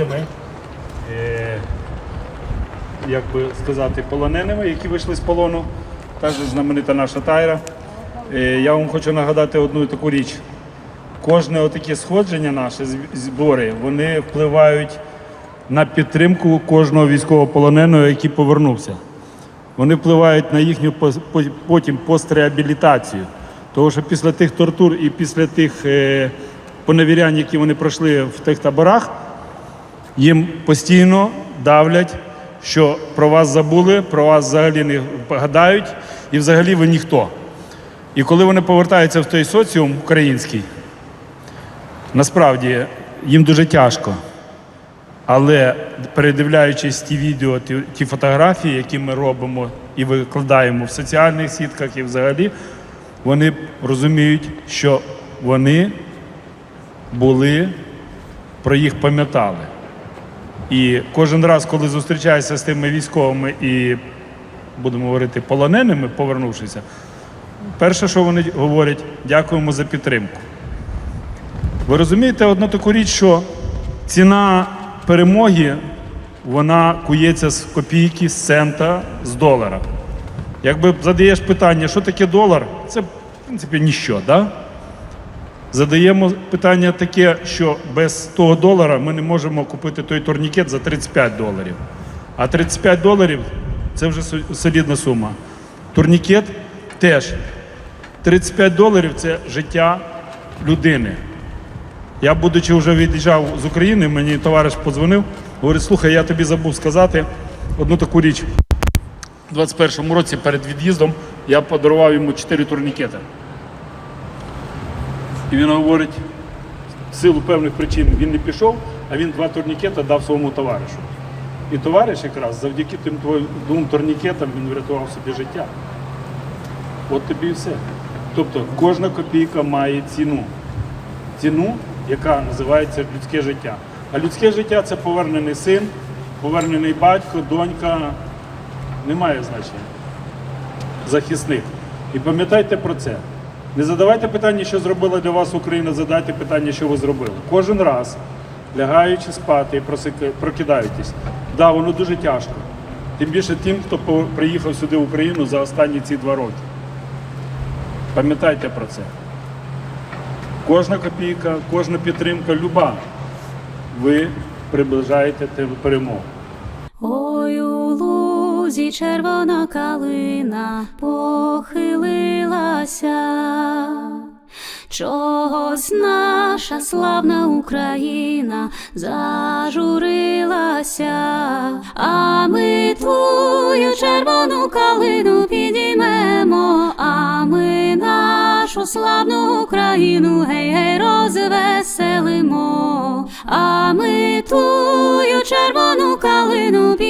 друзями, е, як би сказати, полоненими, які вийшли з полону. Також знаменита наша тайра. Е, я вам хочу нагадати одну таку річ. Кожне отаке сходження наше, збори, вони впливають на підтримку кожного військовополоненого, який повернувся. Вони впливають на їхню потім постреабілітацію. Тому що після тих тортур і після тих е, поневірянь, які вони пройшли в тих таборах, їм постійно давлять, що про вас забули, про вас взагалі не гадають, і взагалі ви ніхто. І коли вони повертаються в той соціум український, насправді їм дуже тяжко. Але передивляючись ті відео, ті, ті фотографії, які ми робимо і викладаємо в соціальних сітках, і взагалі, вони розуміють, що вони були, про їх пам'ятали. І кожен раз, коли зустрічаюся з тими військовими і, будемо говорити, полоненими, повернувшися, перше, що вони говорять, дякуємо за підтримку. Ви розумієте одну таку річ, що ціна перемоги вона кується з копійки, з цента, з долара. Якби задаєш питання, що таке долар, це в принципі ніщо, да? Задаємо питання таке, що без того долара ми не можемо купити той турнікет за 35 доларів. А 35 доларів це вже солідна сума. Турнікет теж 35 доларів це життя людини. Я, будучи вже від'їжджав з України, мені товариш подзвонив, говорить, слухай, я тобі забув сказати одну таку річ. У 21-му році перед від'їздом я подарував йому 4 турнікети. І він говорить, в силу певних причин він не пішов, а він два турнікети дав своєму товаришу. І товариш якраз завдяки тим двом турнікетам він врятував собі життя. От тобі і все. Тобто кожна копійка має ціну ціну, яка називається людське життя. А людське життя це повернений син, повернений батько, донька. Немає значення. Захисник. І пам'ятайте про це. Не задавайте питання, що зробила для вас Україна, задайте питання, що ви зробили. Кожен раз, лягаючи спати і прокидаєтесь. Да, воно дуже тяжко. Тим більше тим, хто приїхав сюди в Україну за останні ці два роки. Пам'ятайте про це. Кожна копійка, кожна підтримка, люба, ви приближаєте перемогу. Лузі червона калина похилилася. Чогось наша славна Україна зажурилася, а ми твою червону калину підіймемо, а ми нашу славну Україну гей гей розвеселимо, а ми твою червону калину підіймемо,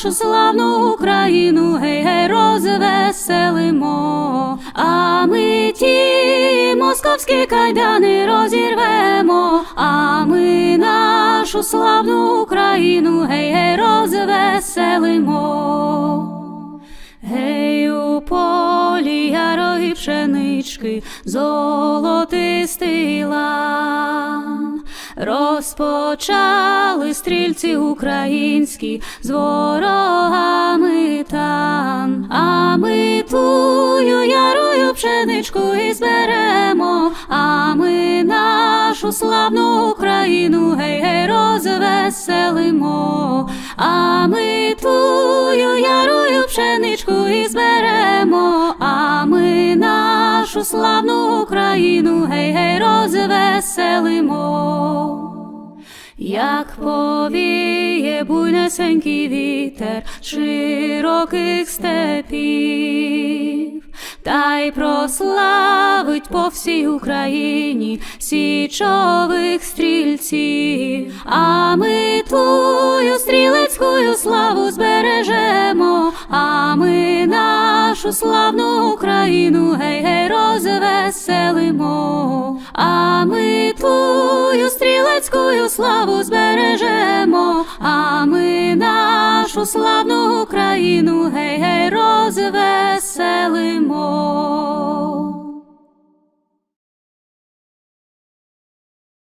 нашу славну Україну гей гей розвеселимо, а ми ті московські кайдани розірвемо, а ми нашу славну Україну гей гей розвеселимо. Гей, у полі ярої пшенички, золотистий лан. Розпочали стрільці українські з ворогами тан, а ми тую ярою пшеничку і зберемо, а ми нашу славну Україну гей гей розвеселимо, а ми тую ярою пшеничку і зберемо, а ми нашу славну Україну, гей, гей, розвеселимо, як повіє буйнесенький вітер широких степів, та й прославить по всій Україні січових стрільців, а ми твою стрілецькою славу збережемо, а ми нашу славну Україну, гей, гей веселимо, а ми твою стрілецькою славу збережемо, а ми нашу славну Україну гей гей розвеселимо.